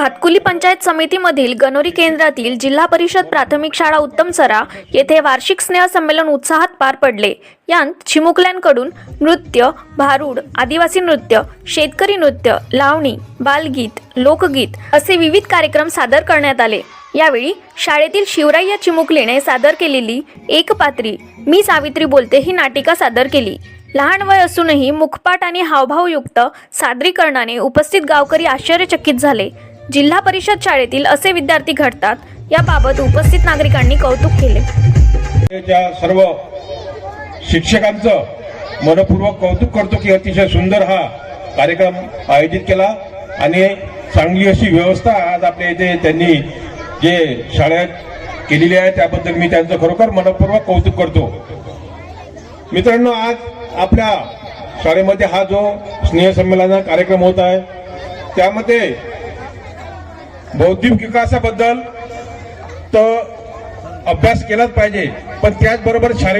भातकुली पंचायत समितीमधील गणोरी केंद्रातील जिल्हा परिषद प्राथमिक शाळा उत्तमसरा येथे वार्षिक स्नेह संमेलन उत्साहात पार पडले. यांत चिमुकल्यांकडून नृत्य भारूड आदिवासी नृत्य शेतकरी नृत्य लावणी बालगीत लोकगीत असे विविध कार्यक्रम सादर करण्यात आले. यावेळी शाळेतील शिवराई या चिमुकलीने सादर केलेली एक पात्री मी सावित्री बोलते ही नाटिका सादर केली. लहान वय असूनही मुखपाट आणि हावभावयुक्त सादरीकरणाने उपस्थित गावकरी आश्चर्यचकित झाले. जिल्हा परिषद शाळेतील असे विद्यार्थी घडतात. याबाबत उपस्थित नागरिकांनी कौतुक केले. सर्व शिक्षकांचं मनपूर्वक कौतुक करतो की अतिशय सुंदर हा कार्यक्रम आयोजित केला आणि चांगली अशी व्यवस्था आज आपल्या इथे त्यांनी जे शाळेत केलेली आहे त्याबद्दल मी त्यांचं खरोखर मनपूर्वक कौतुक करतो. मित्रांनो आज आपल्या शाळेमध्ये हा जो स्नेहसंमेलन कार्यक्रम होत आहे त्यामध्ये बौद्धिक विकासाबद्दल तर अभ्यास केलाच पाहिजे. पण त्याचबरोबर शारीरिक